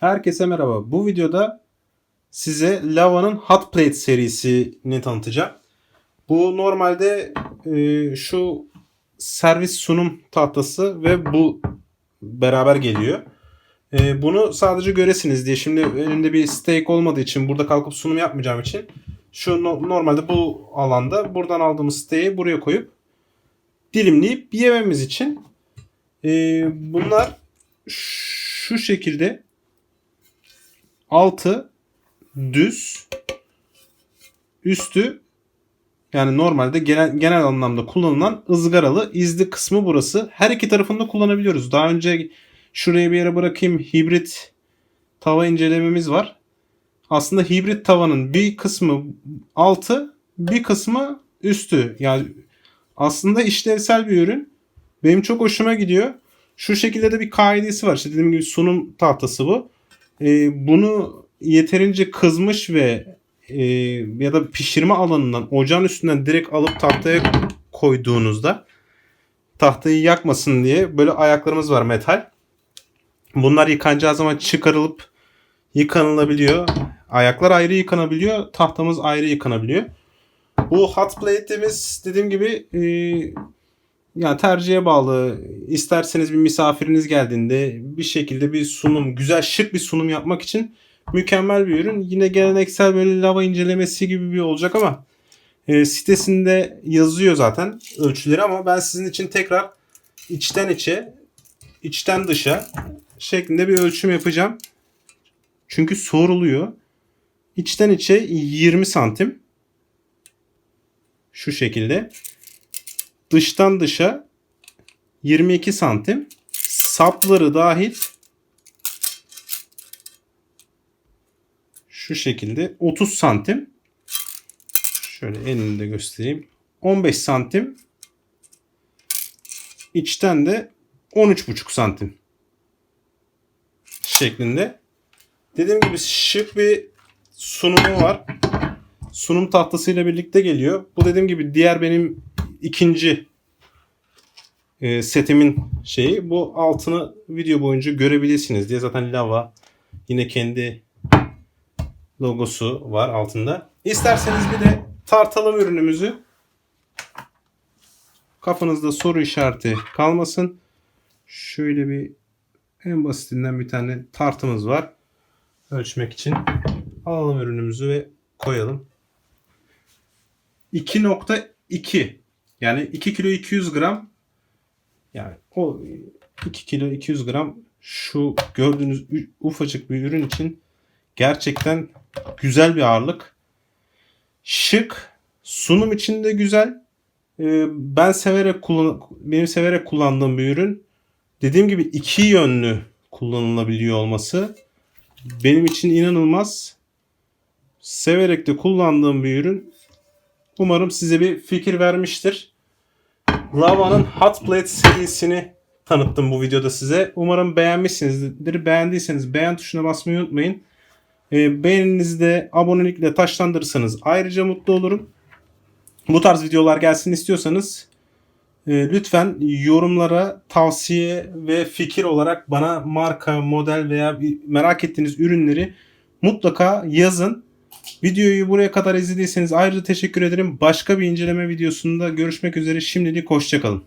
Herkese merhaba. Bu videoda size Lava'nın Hot Plate serisini tanıtacağım. Bu normalde e, şu servis sunum tahtası ve bu beraber geliyor. E, bunu sadece göresiniz diye şimdi önümde bir steak olmadığı için burada kalkıp sunum yapmayacağım için şu no- normalde bu alanda buradan aldığımız steak'i buraya koyup dilimleyip yememiz için e, bunlar şu şekilde altı düz üstü yani normalde genel, genel anlamda kullanılan ızgaralı izli kısmı burası. Her iki tarafında kullanabiliyoruz. Daha önce şuraya bir yere bırakayım hibrit tava incelememiz var. Aslında hibrit tavanın bir kısmı altı bir kısmı üstü. Yani aslında işlevsel bir ürün. Benim çok hoşuma gidiyor. Şu şekilde de bir kaidesi var. İşte dediğim gibi sunum tahtası bu. Ee, bunu yeterince kızmış ve e, ya da pişirme alanından ocağın üstünden direkt alıp tahtaya koyduğunuzda tahtayı yakmasın diye böyle ayaklarımız var metal. Bunlar yıkanacağı zaman çıkarılıp yıkanılabiliyor. Ayaklar ayrı yıkanabiliyor. Tahtamız ayrı yıkanabiliyor. Bu hot plate'imiz dediğim gibi e, yani tercihe bağlı. İsterseniz bir misafiriniz geldiğinde bir şekilde bir sunum, güzel şık bir sunum yapmak için mükemmel bir ürün. Yine geleneksel böyle lava incelemesi gibi bir olacak ama e, sitesinde yazıyor zaten ölçüleri ama ben sizin için tekrar içten içe, içten dışa şeklinde bir ölçüm yapacağım. Çünkü soruluyor. İçten içe 20 santim. Şu şekilde dıştan dışa 22 santim. Sapları dahil şu şekilde 30 santim. Şöyle elini de göstereyim. 15 santim. İçten de 13,5 santim şeklinde. Dediğim gibi şık bir sunumu var. Sunum tahtasıyla birlikte geliyor. Bu dediğim gibi diğer benim ikinci e, setimin şeyi. Bu altını video boyunca görebilirsiniz diye zaten lava yine kendi logosu var altında. İsterseniz bir de tartalım ürünümüzü. Kafanızda soru işareti kalmasın. Şöyle bir en basitinden bir tane tartımız var. Ölçmek için. Alalım ürünümüzü ve koyalım. 2.2 yani 2 kilo 200 gram yani o 2 kilo 200 gram şu gördüğünüz ufacık bir ürün için gerçekten güzel bir ağırlık. Şık, sunum için de güzel. Ee, ben severek kullan benim severek kullandığım bir ürün. Dediğim gibi iki yönlü kullanılabiliyor olması benim için inanılmaz. Severek de kullandığım bir ürün. Umarım size bir fikir vermiştir. Lava'nın Hot Plate serisini tanıttım bu videoda size. Umarım beğenmişsinizdir. Beğendiyseniz beğen tuşuna basmayı unutmayın. E, beğeninizi de abonelikle taşlandırırsanız ayrıca mutlu olurum. Bu tarz videolar gelsin istiyorsanız e, lütfen yorumlara tavsiye ve fikir olarak bana marka, model veya merak ettiğiniz ürünleri mutlaka yazın. Videoyu buraya kadar izlediyseniz ayrıca teşekkür ederim. Başka bir inceleme videosunda görüşmek üzere. Şimdilik hoşçakalın.